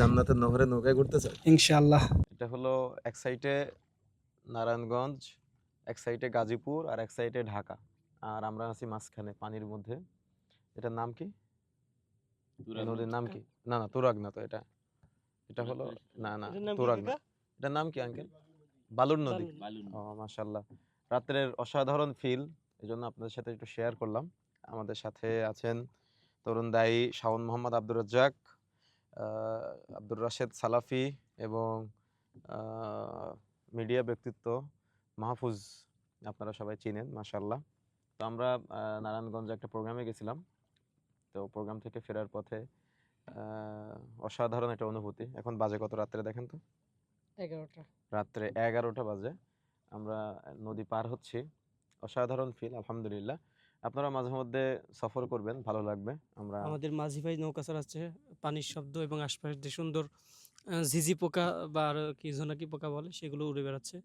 জান্নাতের নহরে নৌকায় ঘুরতে চাই ইনশাআল্লাহ। এটা হলো এক সাইডে নারায়ণগঞ্জ এক সাইডে গাজীপুর আর এক সাইডে ঢাকা। আর আমরা আছি মাঝখানে পানির মধ্যে। এটার নাম কি? নদীর নাম কি? না না তুরাগ না তো এটা। এটা হলো না না তুরাগ না। এটার নাম কি আঙ্কেল? বালুর নদী। ও মাশাল্লাহ রাত্রের অসাধারণ ফিল এই জন্য আপনাদের সাথে একটু শেয়ার করলাম। আমাদের সাথে আছেন তরুণ দায়ী শাওন মোহাম্মদ আব্দুর রাজ্জাক। আব্দুর রাশেদ সালাফি এবং মিডিয়া ব্যক্তিত্ব মাহফুজ আপনারা সবাই চিনেন মাশাল্লাহ তো আমরা নারায়ণগঞ্জে একটা প্রোগ্রামে গেছিলাম। তো প্রোগ্রাম থেকে ফেরার পথে অসাধারণ একটা অনুভূতি। এখন বাজে কত রাত্রে দেখেন তো? এগারোটা। রাত্রে এগারোটা বাজে। আমরা নদী পার হচ্ছি। অসাধারণ ফিল আলহামদুলিল্লাহ। আপনারা মাঝে মধ্যে সফর করবেন ভালো লাগবে। আমরা আমাদের মাঝি ভাই নৌকা চালাচ্ছে পানির শব্দ এবং আশপাশ যে সুন্দর ঝিঝি পোকা বা আর কি জোনাকি পোকা বলে সেগুলো উড়ে বেড়াচ্ছে।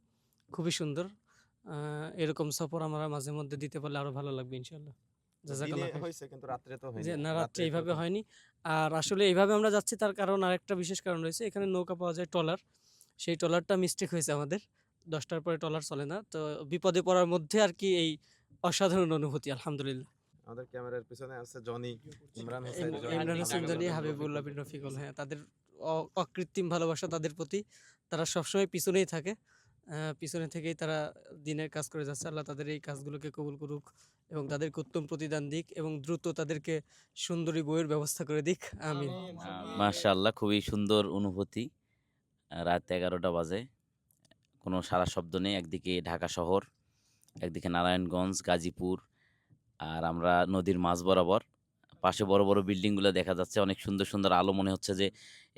খুবই সুন্দর। এরকম সফর আমরা মাঝে মধ্যে দিতে পারলে আরও ভালো লাগবে ইনশাল্লাহ জাজাকাল্লাহ দিনে খাইর। হয়েছে কিন্তু রাত্রে তো হয়নি। যে না রাত্রে রাত্রে এইভাবে হয়নি। আর আসলে এইভাবে আমরা যাচ্ছি তার কারণ আরেকটা বিশেষ কারণ রয়েছে এখানে নৌকা পাওয়া যায় ট্রলার। সেই ট্রলারটা মিস্টেক হয়েছে আমাদের। দশটার পরে ট্রলার চলে না তো বিপদে পড়ার মধ্যে আর কি এই অসাধারণ অনুভূতি আলহামদুলিল্লাহ। আমাদের ক্যামেরার পিছনে আছে জনি ইমরান হোসেন ইমরান হোসেন হাবিবুল্লাহ জনি হাবিবুল্লাহ রফিকুল। বিন রফিকুল হ্যাঁ তাদের অ- অকৃত্রিম ভালোবাসা তাদের প্রতি। তারা সবসময় পিছনেই থাকে পিছনে থেকেই তারা দিনের কাজ করে যাচ্ছে। আল্লাহ তাদের এই কাজগুলোকে কবুল করুক এবং তাদেরকে উত্তম প্রতিদান দিক এবং দ্রুত তাদেরকে সুন্দরী বইয়ের ব্যবস্থা করে দিক। আমিন। মাশাআল্লাহ খুবই সুন্দর অনুভূতি। রাত এগারোটা বাজে কোনো সারা শব্দ নেই একদিকে ঢাকা শহর একদিকে নারায়ণগঞ্জ, গাজীপুর আর আমরা নদীর মাঝ বরাবর। পাশে বড় বড় বিল্ডিংগুলো দেখা যাচ্ছে। অনেক সুন্দর সুন্দর আলো মনে হচ্ছে যে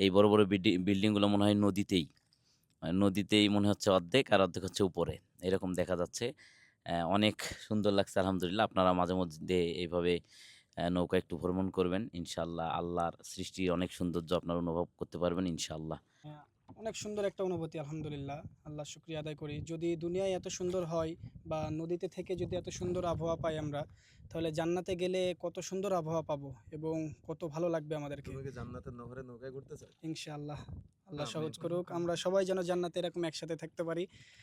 এই বড় বড় বিল্ডিংগুলো মনে হয় নদীতেই। নদীতেই মনে হচ্ছে অর্ধেক আর অর্ধেক হচ্ছে উপরে। এরকম দেখা যাচ্ছে। অনেক সুন্দর লাগছে আলহামদুলিল্লাহ। আপনারা মাঝে মধ্যে এইভাবে নৌকা একটু ভ্রমণ করবেন। ইনশাল্লাহ আল্লাহর সৃষ্টির অনেক সৌন্দর্য আপনারা অনুভব করতে পারবেন ইনশাল্লাহ অনেক সুন্দর একটা অনুভূতি আলহামদুলিল্লাহ। আল্লাহ শুক্রিয়া আদায় করি। যদি দুনিয়ায় এত সুন্দর হয় বা নদীতে থেকে যদি এত সুন্দর আবহাওয়া পাই আমরা তাহলে জান্নাতে গেলে কত সুন্দর আবহাওয়া পাবো এবং কত ভালো লাগবে আমাদেরকে। তুমি জান্নাতের নহরে নৌকায় ঘুরতে চাই। ইনশাআল্লাহ। আল্লাহ সহজ করুক। আমরা সবাই যেন জান্নাতে এরকম একসাথে থাকতে পারি।